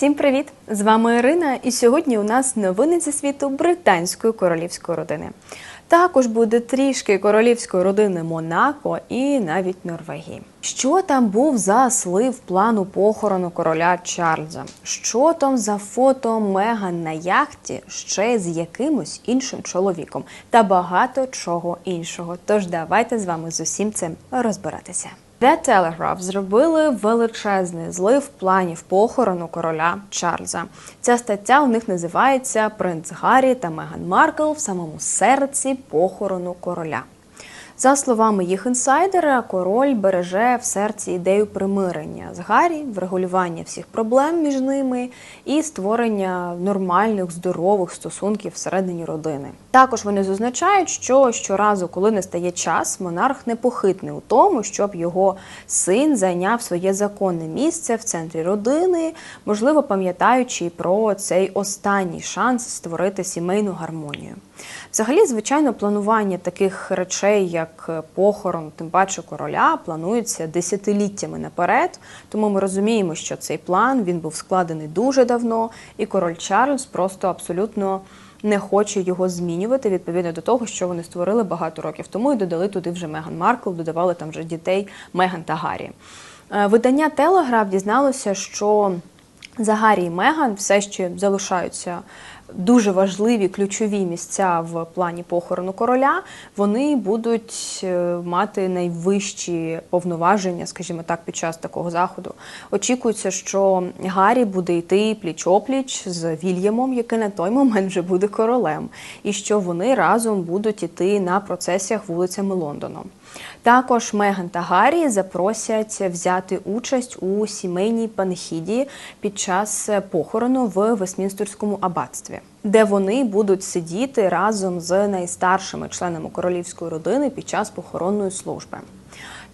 Всім привіт! З вами Ірина, і сьогодні у нас новини зі світу британської королівської родини. Також буде трішки королівської родини Монако і навіть Норвегії. Що там був за слив плану похорону короля Чарльза? Що там за фото Меган на яхті ще з якимось іншим чоловіком та багато чого іншого. Тож давайте з вами з усім цим розбиратися. The Telegraph зробили величезний злив планів похорону короля Чарльза. Ця стаття у них називається Принц Гаррі та Меган Маркл в самому серці похорону короля. За словами їх інсайдера, король береже в серці ідею примирення з Гаррі, врегулювання всіх проблем між ними і створення нормальних здорових стосунків всередині родини. Також вони зазначають, що щоразу, коли настає час, монарх непохитний у тому, щоб його син зайняв своє законне місце в центрі родини, можливо, пам'ятаючи про цей останній шанс створити сімейну гармонію. Взагалі, звичайно, планування таких речей, як похорон, тим паче короля, планується десятиліттями наперед. Тому ми розуміємо, що цей план він був складений дуже давно, і король Чарльз просто абсолютно не хоче його змінювати відповідно до того, що вони створили багато років тому і додали туди вже Меган Маркл, додавали там вже дітей Меган та Гаррі. Е, Видання Телеграф дізналося, що за Гаррі і Меган все ще залишаються дуже важливі ключові місця в плані похорону короля. Вони будуть е, мати найвищі повноваження, скажімо так, під час такого заходу. Очікується, що Гаррі буде йти пліч-опліч з Вільямом, який на той момент вже буде королем, і що вони разом будуть іти на процесіях вулицями Лондону. Також Меган та Гаррі запросять взяти участь у сімейній панихіді під час похорону в Вестмінстерському аббатстві, де вони будуть сидіти разом з найстаршими членами королівської родини під час похоронної служби.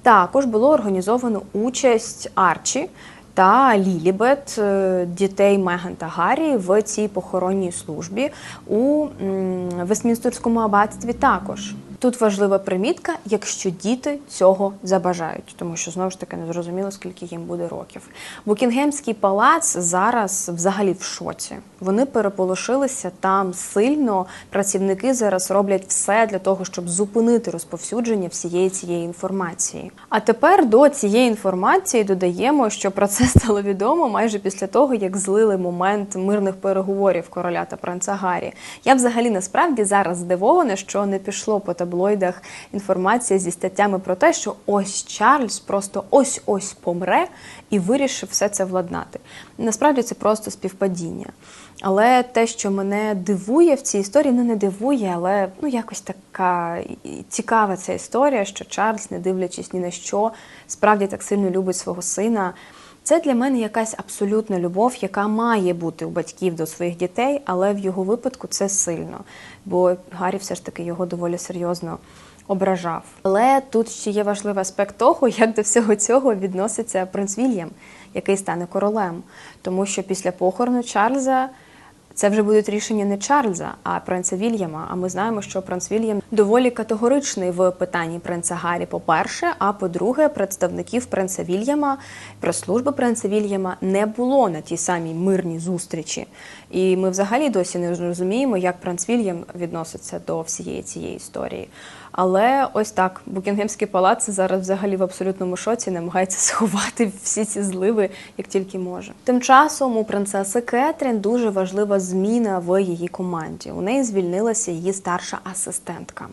Також було організовано участь Арчі та Лілібет, е, дітей Меган та Гаррі, в цій похоронній службі у Вестмінстерському аббатстві також. Тут важлива примітка, якщо діти цього забажають, тому що знову ж таки не зрозуміло, скільки їм буде років. Букінгемський палац зараз взагалі в шоці. Вони переполошилися там сильно. Працівники зараз роблять все для того, щоб зупинити розповсюдження всієї цієї інформації. А тепер до цієї інформації додаємо, що про це стало відомо майже після того, як злили момент мирних переговорів короля та принца Гаррі. Я взагалі насправді зараз здивована, що не пішло по таблоїдах інформація зі статтями про те, що ось Чарльз просто ось ось помре і вирішив все це владнати. Насправді це просто співпадіння. Але те, що мене дивує в цій історії, ну не дивує, але ну якось така цікава ця історія, що Чарльз, не дивлячись ні на що, справді так сильно любить свого сина. Це для мене якась абсолютна любов, яка має бути у батьків до своїх дітей, але в його випадку це сильно, бо Гаррі все ж таки його доволі серйозно ображав. Але тут ще є важливий аспект того, як до всього цього відноситься принц Вільям, який стане королем, тому що після похорону Чарльза. Це вже будуть рішення не Чарльза, а принца Вільяма. А ми знаємо, що принц Вільям доволі категоричний в питанні принца Гаррі. По-перше, а по-друге, представників принца Вільяма, прес-служби принца Вільяма не було на тій самій мирній зустрічі. І ми взагалі досі не розуміємо, як принц Вільям відноситься до всієї цієї історії. Але ось так, Букінгемський палац зараз взагалі в абсолютному шоці намагається сховати всі ці зливи, як тільки може. Тим часом у принцеси Кетрін дуже важлива зміна в її команді. У неї звільнилася її старша асистентка.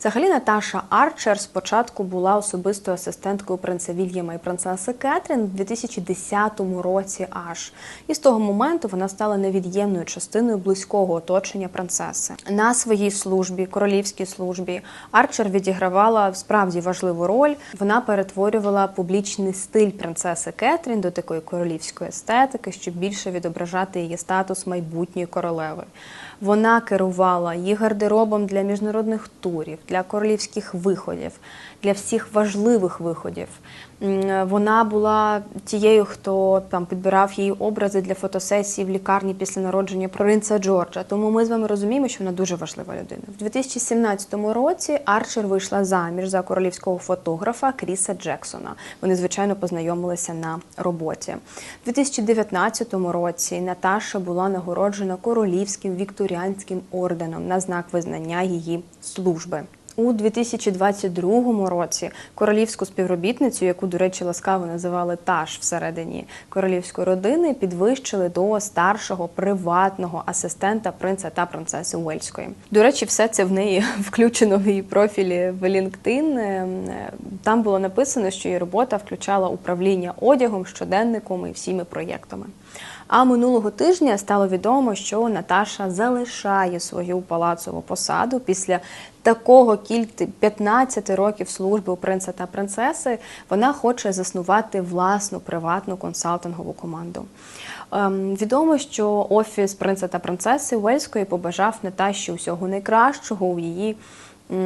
Взагалі, Наташа Арчер спочатку була особистою асистенткою принца Вільяма і принцеси Кетрін в 2010 році. Аж і з того моменту вона стала невід'ємною частиною близького оточення принцеси. На своїй службі, королівській службі, Арчер відігравала справді важливу роль. Вона перетворювала публічний стиль принцеси Кетрін до такої королівської естетики, щоб більше відображати її статус майбутньої королеви. Вона керувала її гардеробом для міжнародних турів, для королівських виходів, для всіх важливих виходів. Вона була тією, хто там підбирав її образи для фотосесії в лікарні після народження принца Джорджа. Тому ми з вами розуміємо, що вона дуже важлива людина. В 2017 році Арчер вийшла заміж за королівського фотографа Кріса Джексона. Вони, звичайно, познайомилися на роботі. У 2019 році Наташа була нагороджена королівським вікторіанським орденом на знак визнання її служби. У 2022 році королівську співробітницю, яку, до речі, ласкаво називали Таш всередині королівської родини, підвищили до старшого приватного асистента принца та принцеси Уельської. До речі, все це в неї включено в її профілі в LinkedIn. Е, Там було написано, що її робота включала управління одягом, щоденником і всіми проєктами. А минулого тижня стало відомо, що Наташа залишає свою палацову посаду після такого кілька 15 років служби у принца та принцеси. Вона хоче заснувати власну приватну консалтингову команду. Ем, відомо, що офіс принца та принцеси Уельської побажав Наташі усього найкращого у її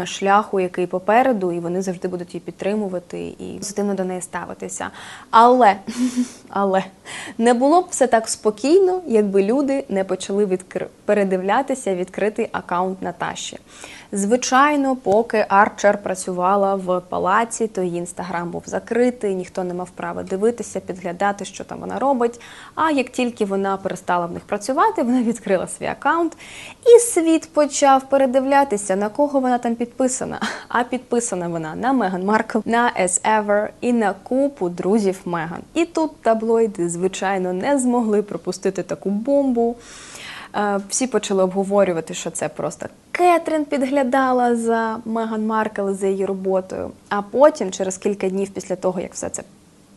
шляху, який попереду, і вони завжди будуть її підтримувати і позитивно до неї ставитися. Але, але не було б все так спокійно, якби люди не почали відкр... передивлятися відкритий акаунт Наташі. Звичайно, поки Арчер працювала в палаці, то її інстаграм був закритий, ніхто не мав права дивитися, підглядати, що там вона робить. А як тільки вона перестала в них працювати, вона відкрила свій акаунт, і світ почав передивлятися, на кого вона там підписана. А підписана вона на Меган Маркл, на As Ever і на купу друзів Меган. І тут таблоїди, звичайно, не змогли пропустити таку бомбу. Е, Всі почали обговорювати, що це просто Кетрін підглядала за Меган Маркл за її роботою. А потім, через кілька днів після того, як все це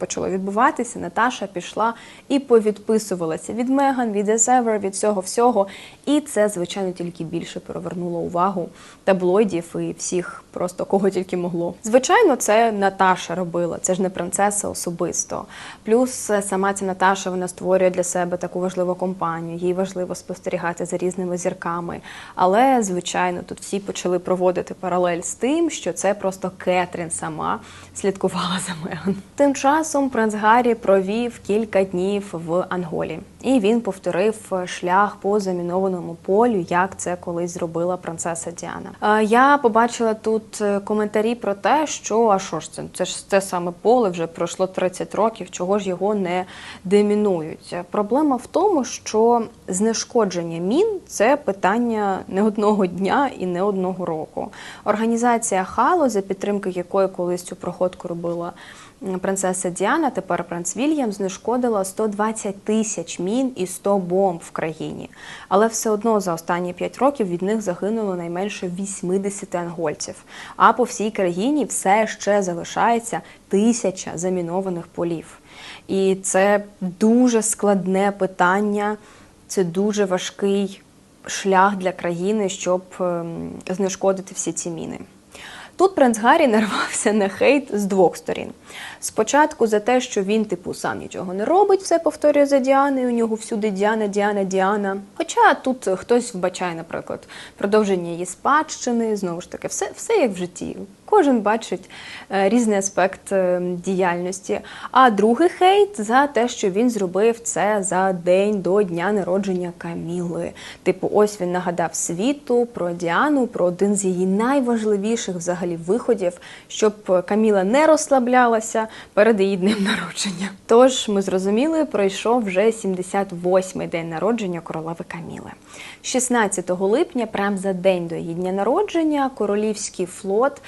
почало відбуватися, Наташа пішла і повідписувалася від Меган, від Есевер, від всього всього. І це, звичайно, тільки більше перевернуло увагу таблоїдів і всіх, просто кого тільки могло. Звичайно, це Наташа робила, це ж не принцеса особисто. Плюс е, сама ця Наташа вона створює для себе таку важливу компанію. Їй важливо спостерігати за різними зірками. Але, звичайно, тут всі почали проводити паралель з тим, що це просто Кетрін сама слідкувала за Меган. Тим часом принц Гаррі провів кілька днів в Анголі, і він повторив е, шлях по замінованому полю, як це колись зробила принцеса Діана. Е, Я побачила тут е, коментарі про те, що а що ж це? Це ж те саме поле вже пройшло 30 років. Чого ж його не демінують? Проблема в тому, що знешкодження мін це питання не одного дня і не одного року. Організація Хало, за підтримки якої колись цю проходку робила принцеса Діана, тепер принц Вільям, знешкодила 120 тисяч мін і 100 бомб в країні. Але все одно за останні 5 років від них загинуло найменше 80 ангольців. А по всій країні все ще залишається тисяча замінованих полів. І це дуже складне питання, це дуже важкий шлях для країни, щоб ем, знешкодити всі ці міни. Тут принц Гаррі нарвався на хейт з двох сторін. Спочатку за те, що він, типу, сам нічого не робить, все повторює за Діаною, у нього всюди Діана, Діана, Діана. Хоча тут хтось вбачає, наприклад, продовження її спадщини, знову ж таки, все, все як в житті. Кожен бачить е, різний аспект е, діяльності. А другий хейт за те, що він зробив це за день до дня народження Каміли. Типу, ось він нагадав світу про Діану, про один з її найважливіших взагалі виходів, щоб Каміла не розслаблялася перед її днем народження. Тож ми зрозуміли, пройшов вже 78-й день народження королеви Каміли. 16 липня, прямо за день до її дня народження, королівський флот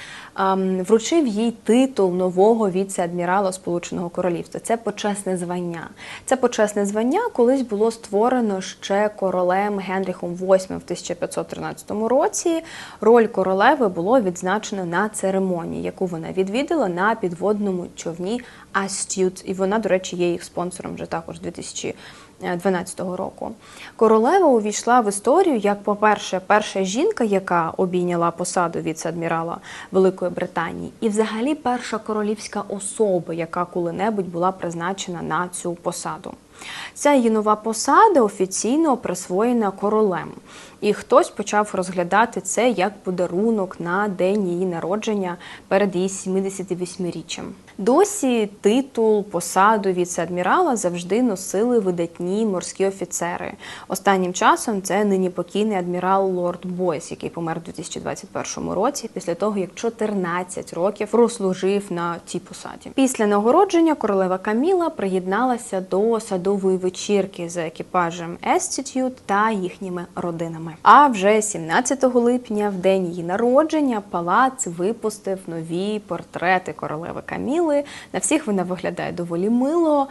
вручив їй титул нового віце-адмірала Сполученого Королівства. Це почесне звання. Це почесне звання колись було створено ще королем Генріхом VIII в 1513 році. Роль королеви було відзначено на церемонії, яку вона відвідала на підводному човні Астют. І вона, до речі, є їх спонсором вже також 2000 2012 року. Королева увійшла в історію як, по-перше, перша жінка, яка обійняла посаду віце-адмірала Великої Британії, і взагалі перша королівська особа, яка коли-небудь була призначена на цю посаду. Ця її нова посада офіційно присвоєна королем. І хтось почав розглядати це як подарунок на день її народження перед її 78-річчям. Досі титул посаду віце-адмірала завжди носили видатні морські офіцери. Останнім часом це нині покійний адмірал Лорд Бойс, який помер у 2021 році, після того як 14 років прослужив на цій посаді. Після нагородження королева Каміла приєдналася до садової вечірки за екіпажем Естітюд та їхніми родинами. А вже 17 липня, в день її народження, палац випустив нові портрети королеви Каміли. На всіх вона виглядає доволі мило.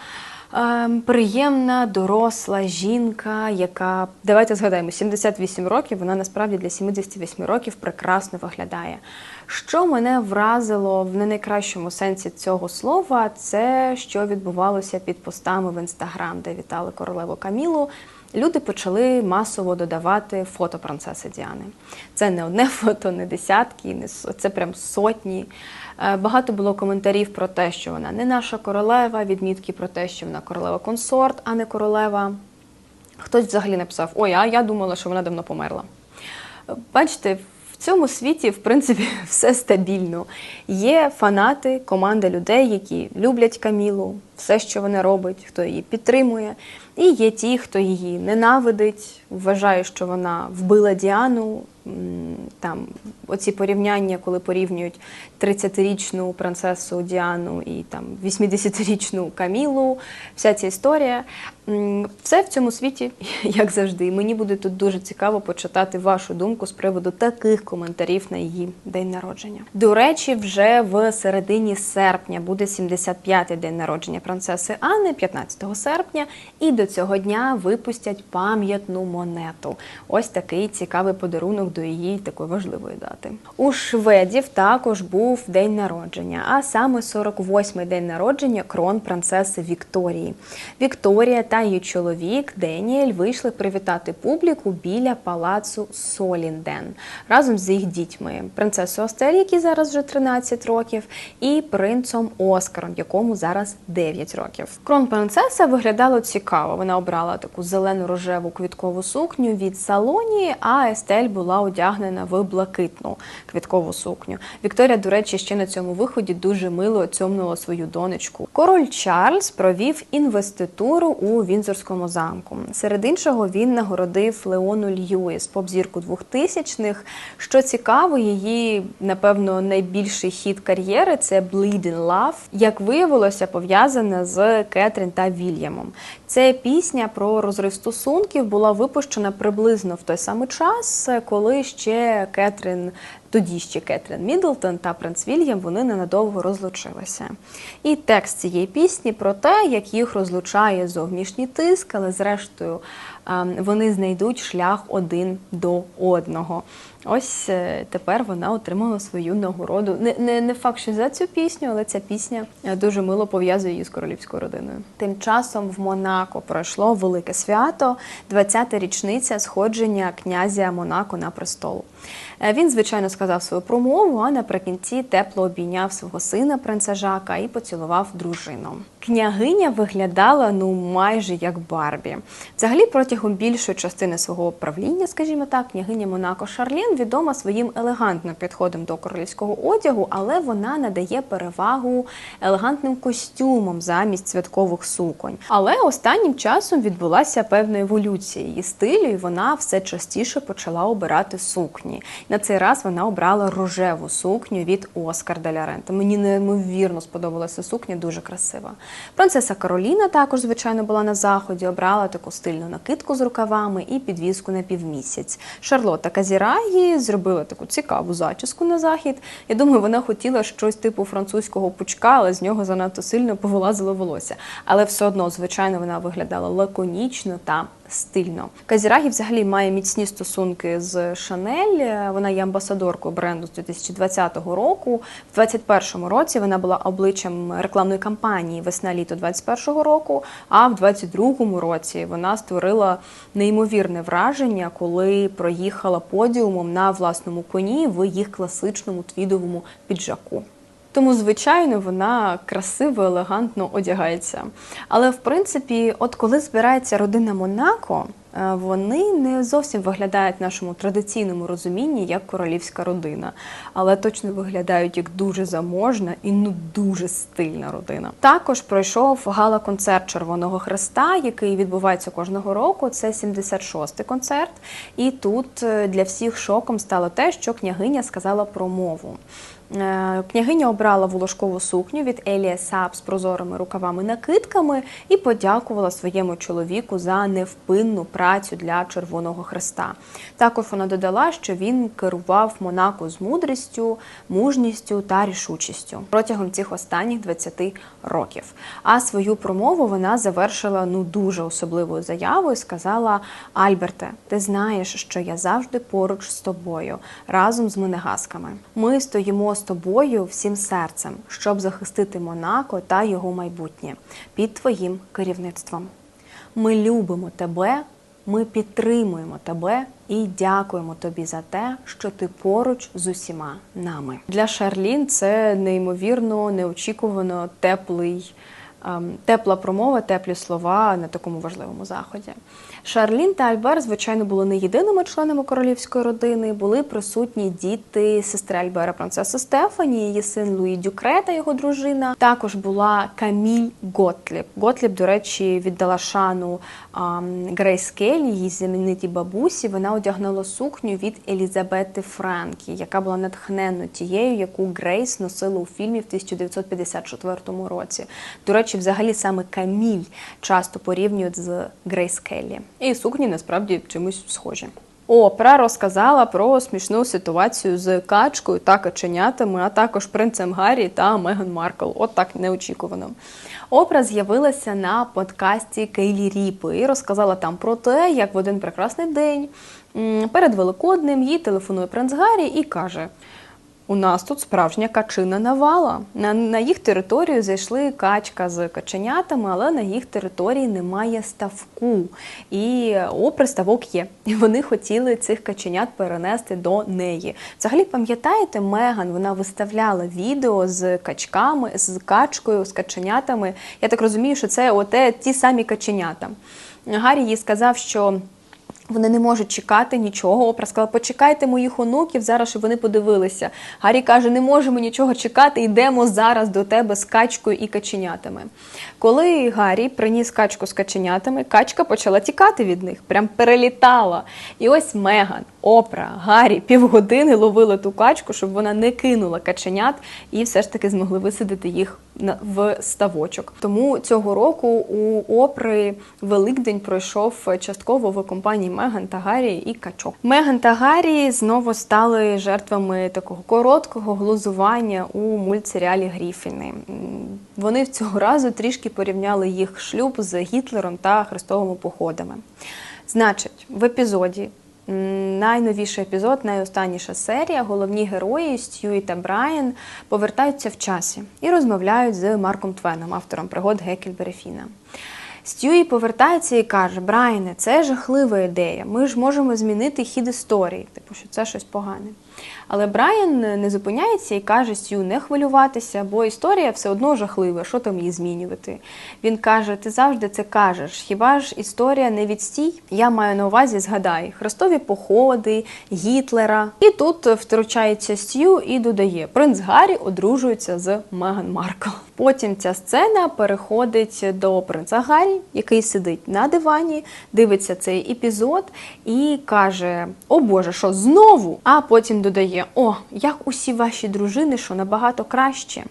Ем, приємна, доросла жінка, яка давайте згадаємо 78 років. Вона насправді для 78 років прекрасно виглядає. Що мене вразило в не найкращому сенсі цього слова, це що відбувалося під постами в інстаграм, де вітали королеву Камілу. Люди почали масово додавати фото принцеси Діани. Це не одне фото, не десятки, не це прям сотні. Е, Багато було коментарів про те, що вона не наша королева, відмітки про те, що вона королева консорт, а не королева. Хтось взагалі написав: Ой, а я думала, що вона давно померла. Е, Бачите, в цьому світі, в принципі, все стабільно. Є фанати, команда людей, які люблять Камілу, все, що вона робить, хто її підтримує. І є ті, хто її ненавидить, вважає, що вона вбила Діану. Там оці порівняння, коли порівнюють 30-річну принцесу Діану і там 80-річну Камілу, вся ця історія. Все в цьому світі, як завжди. Мені буде тут дуже цікаво почитати вашу думку з приводу таких коментарів на її день народження. До речі, вже в середині серпня буде 75-й день народження принцеси Анни, 15 серпня, і до цього дня випустять пам'ятну монету. Ось такий цікавий подарунок до її такої важливої дати. У шведів також був день народження, а саме 48-й день народження крон принцеси Вікторії. Вікторія та її чоловік Деніель вийшли привітати публіку біля палацу Солінден разом з їх дітьми, принцесою Остель, якій зараз вже 13 років, і принцом Оскаром, якому зараз 9 років. Кронпринцеса виглядала цікаво. Вона обрала таку зелену рожеву квіткову сукню від салоні, а Естель була одягнена в блакитну квіткову сукню. Вікторія, до речі, ще на цьому виході дуже мило оцьомнула свою донечку. Король Чарльз провів інвеституру у Вінзорському замку. Серед іншого він нагородив Леону Льюіс, поп-зірку 2000-х. Що цікаво, її, напевно, найбільший хіт кар'єри це Bleeding Love, як виявилося, пов'язана з Кетрін та Вільямом. Це пісня про розрив стосунків була випущена приблизно в той самий час, коли ще Кетрін. Тоді ще Кетрін Мідлтон та принц Вільям вони ненадовго розлучилися. І текст цієї пісні про те, як їх розлучає зовнішній тиск, але зрештою ем, вони знайдуть шлях один до одного. Ось е, тепер вона отримала свою нагороду. Не, не, не факт, що за цю пісню, але ця пісня е, дуже мило пов'язує її з королівською родиною. Тим часом в Монако пройшло велике свято, 20-та річниця сходження князя Монако на престол. Е, Він, звичайно, сказав свою промову, а наприкінці тепло обійняв свого сина принца Жака і поцілував дружину. Княгиня виглядала ну майже як Барбі. Взагалі, протягом більшої частини свого правління, скажімо так, княгиня Монако Шарлін відома своїм елегантним підходом до королівського одягу, але вона надає перевагу елегантним костюмам замість святкових суконь. Але останнім часом відбулася певна еволюція її стилю, і вона все частіше почала обирати сукні. На цей раз вона обрала рожеву сукню від Оскар де ля Рента. Мені неймовірно сподобалася сукня, дуже красива. Принцеса Кароліна також, звичайно, була на заході, обрала таку стильну накидку з рукавами і підвіску на півмісяць. Шарлотта Казірагі зробила таку цікаву зачіску на захід. Я думаю, вона хотіла щось типу французького пучка, але з нього занадто сильно повилазило волосся. Але все одно, звичайно, вона виглядала лаконічно та стильно. Казірагі взагалі має міцні стосунки з Шанель. Вона є амбасадоркою бренду з 2020 року. В 2021 році вона була обличчям рекламної кампанії весна-літо 2021 року. А в 2022 році вона створила неймовірне враження, коли проїхала подіумом на власному коні в їх класичному твідовому піджаку. Тому, звичайно, вона красиво, елегантно одягається. Але в принципі, от коли збирається родина Монако, е, вони не зовсім виглядають в нашому традиційному розумінні як королівська родина, але точно виглядають як дуже заможна і ну дуже стильна родина. Також пройшов гала-концерт Червоного Хреста, який відбувається кожного року. Це 76-й концерт. І тут е, для всіх шоком стало те, що княгиня сказала промову. Е, Княгиня обрала волошкову сукню від Елія Сап з прозорими рукавами-накидками і подякувала своєму чоловіку за невпинну працю для Червоного Хреста. Також вона додала, що він керував Монако з мудрістю, мужністю та рішучістю протягом цих останніх 20 років. А свою промову вона завершила ну дуже особливою заявою. Сказала Альберте, ти знаєш, що я завжди поруч з тобою разом з монегасками. Ми стоїмо з тобою всім серцем, щоб захистити Монако та його майбутнє під твоїм керівництвом. Ми любимо тебе, ми підтримуємо тебе і дякуємо тобі за те, що ти поруч з усіма нами. Для Шарлін це неймовірно неочікувано теплий. Ем, Тепла промова, теплі слова на такому важливому заході. Шарлін та Альбер, звичайно, були не єдиними членами королівської родини. Були присутні діти сестри Альбера, принцеси Стефані, її син Луї Дюкре та його дружина. Також була Каміль Готліб. Готліб, до речі, віддала шану ам, Грейс Келлі, її знаменитій бабусі. Вона одягнула сукню від Елізабети Франкі, яка була натхненно тією, яку Грейс носила у фільмі в 1954 році. До речі, взагалі саме Каміль часто порівнюють з Грейс Келлі. І сукні насправді чимось схожі. Опра розказала про смішну ситуацію з качкою та каченятами, а також принцем Гаррі та Меган Маркл. От так неочікувано. Опра з'явилася на подкасті Кейлі Ріпи і розказала там про те, як в один прекрасний день перед Великоднем їй телефонує принц Гаррі і каже. У нас тут справжня качина навала. На, на їх територію зайшли качка з каченятами, але на їх території немає ставку. І опри ставок є. І вони хотіли цих каченят перенести до неї. Взагалі, пам'ятаєте, Меган вона виставляла відео з качками, з качкою, з каченятами. Я так розумію, що це оте ті самі каченята. Гаррі їй сказав, що. Вони не можуть чекати нічого. Опра сказала, почекайте моїх онуків зараз, щоб вони подивилися. Гаррі каже, не можемо нічого чекати, йдемо зараз до тебе з качкою і каченятами. Коли Гаррі приніс качку з каченятами, качка почала тікати від них, прям перелітала. І ось Меган, Опра, Гаррі півгодини ловили ту качку, щоб вона не кинула каченят і все ж таки змогли висадити їх в ставочок. Тому цього року у Опри Великдень пройшов частково в компанії Меган та Гаррі і качок. Меган та Гаррі знову стали жертвами такого короткого глузування у мультсеріалі Гріфіни. Вони цього разу трішки порівняли їх шлюб з Гітлером та хрестовими походами. Значить, в епізоді Найновіший епізод, найостанніша серія. Головні герої Стюї та Брайан повертаються в часі і розмовляють з Марком Твеном, автором пригод Гекельбері Фіна. Стюї повертається і каже: Брайане, це жахлива ідея. Ми ж можемо змінити хід історії, типу, що це щось погане. Але Брайан не зупиняється і каже Стю не хвилюватися, бо історія все одно жахлива, що там її змінювати. Він каже: Ти завжди це кажеш. Хіба ж історія не відстій? Я маю на увазі, згадай, хрестові походи, Гітлера. І тут втручається Стю і додає: принц Гаррі одружується з Меган Маркл. Потім ця сцена переходить до принца Гаррі, який сидить на дивані, дивиться цей епізод і каже: О Боже, що знову? А потім додає: О, як усі ваші дружини, що набагато краще.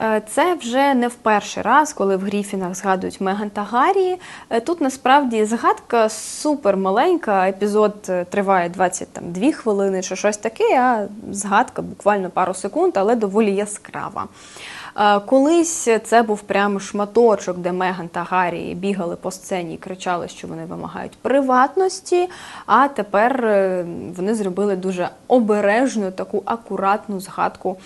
Е, Це вже не в перший раз, коли в Гріфінах згадують Меган та Гаррі. Е, Тут насправді згадка супер маленька. Епізод е, триває 22 хвилини чи щось таке, а згадка буквально пару секунд, але доволі яскрава. Колись це був прямо шматочок, де Меган та Гаррі бігали по сцені і кричали, що вони вимагають приватності. А тепер е, вони зробили дуже обережну, таку акуратну згадку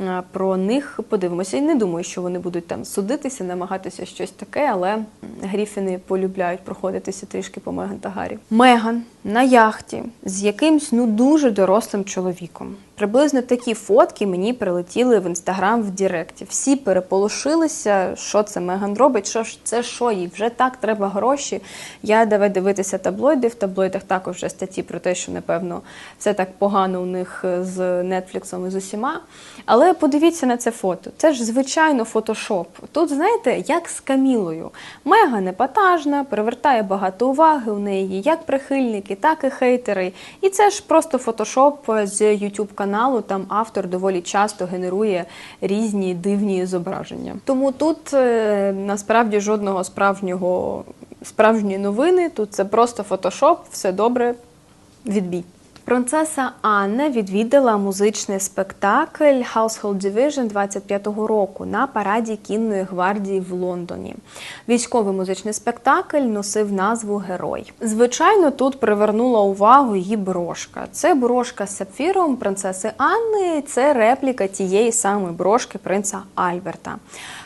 е, про них подивимося. І не думаю, що вони будуть там судитися, намагатися щось таке, але Гріфіни полюбляють проходитися трішки по Меган та Гаррі. Меган на яхті з якимсь ну дуже дорослим чоловіком. Приблизно такі фотки мені прилетіли в інстаграм в Діректі. Всі переполошилися, що це Меган робить, що ж це що їй вже так треба гроші. Я давай дивитися таблоїди. В таблоїдах також вже статті про те, що напевно все так погано у них з Нетфліксом і з усіма. Але подивіться на це фото. Це ж звичайно фотошоп. Тут, знаєте, як з Камілою. Меган епатажна, привертає багато уваги. У неї як прихильники, так і хейтери. І це ж просто фотошоп з YouTube каналу. Там автор доволі часто генерує різні дивні зображення. Тому тут е, насправді жодного справжнього справжньої новини. Тут це просто фотошоп, все добре, відбій. Принцеса Анна відвідала музичний спектакль Household Division 25-го року на параді кінної гвардії в Лондоні. Військовий музичний спектакль носив назву Герой. Звичайно, тут привернула увагу її брошка. Це брошка з сапфіром принцеси Анни. Це репліка тієї самої брошки принца Альберта.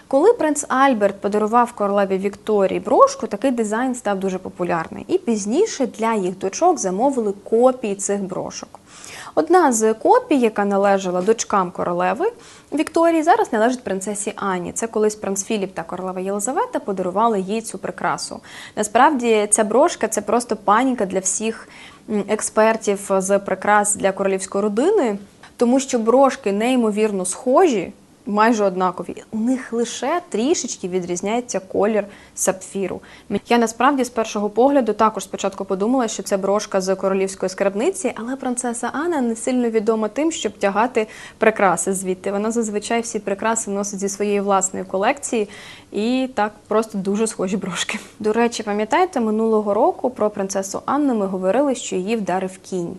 Коли принц Альберт подарував королеві Вікторії брошку, такий дизайн став дуже популярний. І пізніше для їх дочок замовили копії цих брошок. Одна з копій, яка належала дочкам королеви Вікторії, зараз належить принцесі Ані. Це колись принц Філіп та королева Єлизавета подарували їй цю прикрасу. Насправді ця брошка це просто паніка для всіх експертів з прикрас для королівської родини, тому що брошки неймовірно схожі майже однакові. У них лише трішечки відрізняється колір сапфіру. Я насправді з першого погляду також спочатку подумала, що це брошка з королівської скарбниці, але принцеса Анна не сильно відома тим, щоб тягати прикраси звідти. Вона зазвичай всі прикраси носить зі своєї власної колекції і так просто дуже схожі брошки. До речі, пам'ятаєте, минулого року про принцесу Анну ми говорили, що її вдарив кінь.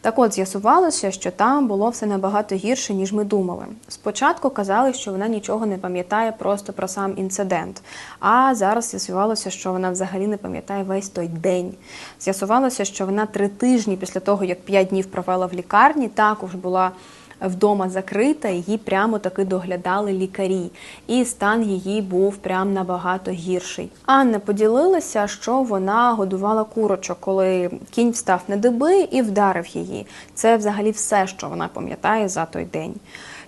Так от з'ясувалося, що там було все набагато гірше, ніж ми думали. Спочатку казали, що вона нічого не пам'ятає просто про сам інцидент. А зараз з'ясувалося, що вона взагалі не пам'ятає весь той день. З'ясувалося, що вона три тижні після того, як п'ять днів провела в лікарні, також була вдома закрита, її прямо таки доглядали лікарі, і стан її був прям набагато гірший. Анна поділилася, що вона годувала курочок, коли кінь встав на диби і вдарив її. Це взагалі все, що вона пам'ятає за той день.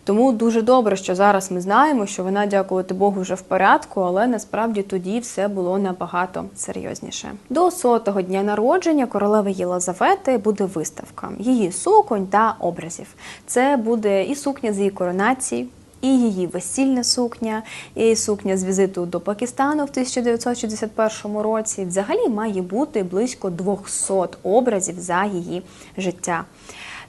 Тому дуже добре, що зараз ми знаємо, що вона, дякувати Богу, вже в порядку, але насправді тоді все було набагато серйозніше. До сотого дня народження королеви Єлизавети буде виставка її суконь та образів. Це буде і сукня з її коронації. І її весільна сукня, і сукня з візиту до Пакистану в 1961 році. Взагалі має бути близько 200 образів за її життя.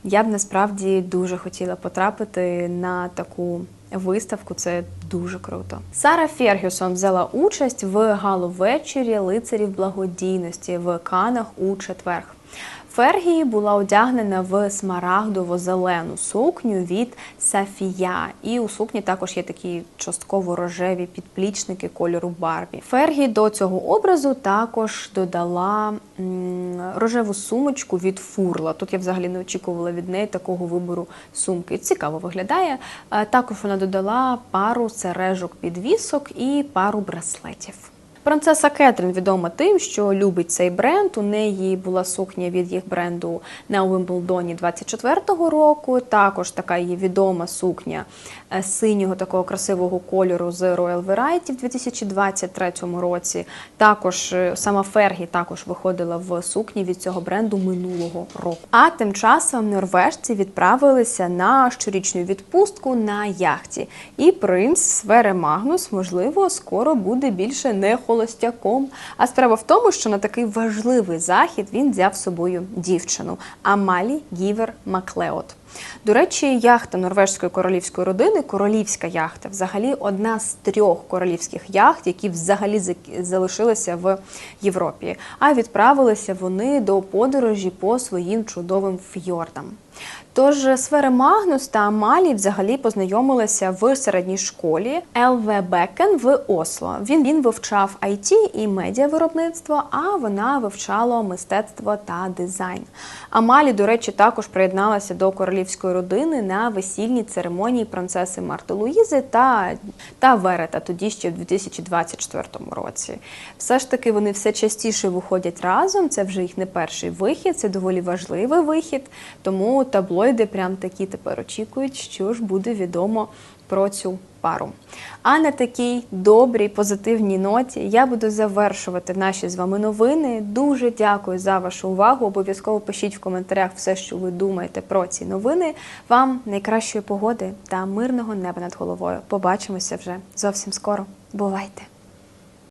Я б насправді дуже хотіла потрапити на таку виставку. Це дуже круто. Сара Фергюсон взяла участь в галовечері лицарів благодійності в Канах у четверг. Фергії була одягнена в смарагдово-зелену сукню від Сафія. І у сукні також є такі частково рожеві підплічники кольору Барбі. Фергі до цього образу також додала рожеву сумочку від фурла. Тут я взагалі не очікувала від неї такого вибору сумки. Цікаво виглядає. Е, Також вона додала пару сережок підвісок і пару браслетів. Принцеса Кетрін відома тим, що любить цей бренд. У неї була сукня від їх бренду на Уимблдоні 24-го року. Також така її відома сукня синього такого красивого кольору з Royal Variety в 2023 році. Також е, сама Фергі також виходила в сукні від цього бренду минулого року. А тим часом норвежці відправилися на щорічну відпустку на яхті. І принц Свере Магнус, можливо, скоро буде більше не холостяком. А справа в тому, що на такий важливий захід він взяв з собою дівчину Амалі Гівер Маклеод. До речі, яхта норвежської королівської родини, королівська яхта, взагалі одна з трьох королівських яхт, які взагалі залишилися в Європі. А відправилися вони до подорожі по своїм чудовим фьордам. Тож сфери Магнус та Амалі взагалі познайомилися в середній школі ЛВ Бекен в Осло. Він він вивчав IT і медіавиробництво, а вона вивчала мистецтво та дизайн. Амалі, до речі, також приєдналася до королівської родини на весільній церемонії принцеси Марти Луїзи та, та Верета, тоді ще в 2024 році. Все ж таки вони все частіше виходять разом. Це вже їх не перший вихід, це доволі важливий вихід. Тому таблоїди прям такі тепер очікують, що ж буде відомо про цю пару. А на такій добрій, позитивній ноті я буду завершувати наші з вами новини. Дуже дякую за вашу увагу. Обов'язково пишіть в коментарях все, що ви думаєте про ці новини. Вам найкращої погоди та мирного неба над головою. Побачимося вже зовсім скоро. Бувайте!